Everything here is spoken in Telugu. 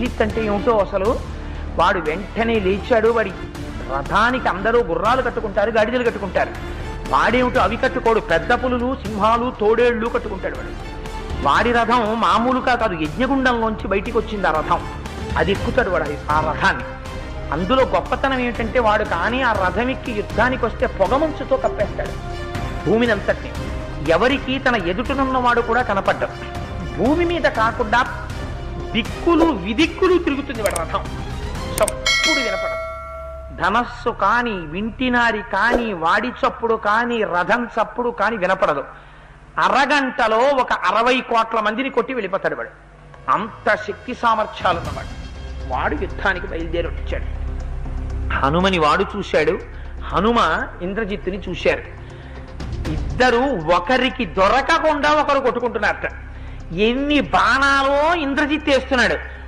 ఇంద్రజిత్ అంటే ఏమిటో అసలు? వాడు వెంటనే లేచాడు వాడి రథానికి అందరూ గుర్రాలు కట్టుకుంటారు గాడిదలు కట్టుకుంటారు. వాడేమిటో అవి కట్టుకోడు పెద్ద పులులు సింహాలు తోడేళ్ళు కట్టుకుంటాడు వాడు. వాడి రథం మామూలుగా కాదు యజ్ఞగుండంలోంచి బయటికి వచ్చింది ఆ రథం. అది ఎక్కుతాడు వాడు ఆ రథాన్ని. అందులో గొప్పతనం ఏమిటంటే వాడు కానీ ఆ రథం ఎక్కి యుద్ధానికి వస్తే పొగమంచుతో కప్పేస్తాడు. భూమిని అంతటిని ఎవరికి తన ఎదుటనున్నవాడు కూడా కనపడ్డాడు భూమి మీద కాకుండా దిక్కులు విదిక్కులు తిరుగుతుంది వాడి రథం. చప్పుడు వినపడదు. ధనస్సు కాని వింటినారి కాని వాడి చప్పుడు కాని రథం చప్పుడు కాని వినపడదు. అరగంటలో ఒక అరవై కోట్ల మందిని కొట్టి వెళ్ళిపోతాడు వాడు. అంత శక్తి సామర్థ్యాలు ఉన్నవాడు. వాడు యుద్ధానికి బయలుదేరి వచ్చాడు హనుమని వాడు చూశాడు. హనుమ ఇంద్రజిత్తుని చూశారు. ఇద్దరు ఒకరికి దొరకకుండా ఒకరు కొట్టుకుంటున్నారట. ఎన్ని బాణాలో ఇంద్రజిత్ వేస్తున్నాడు.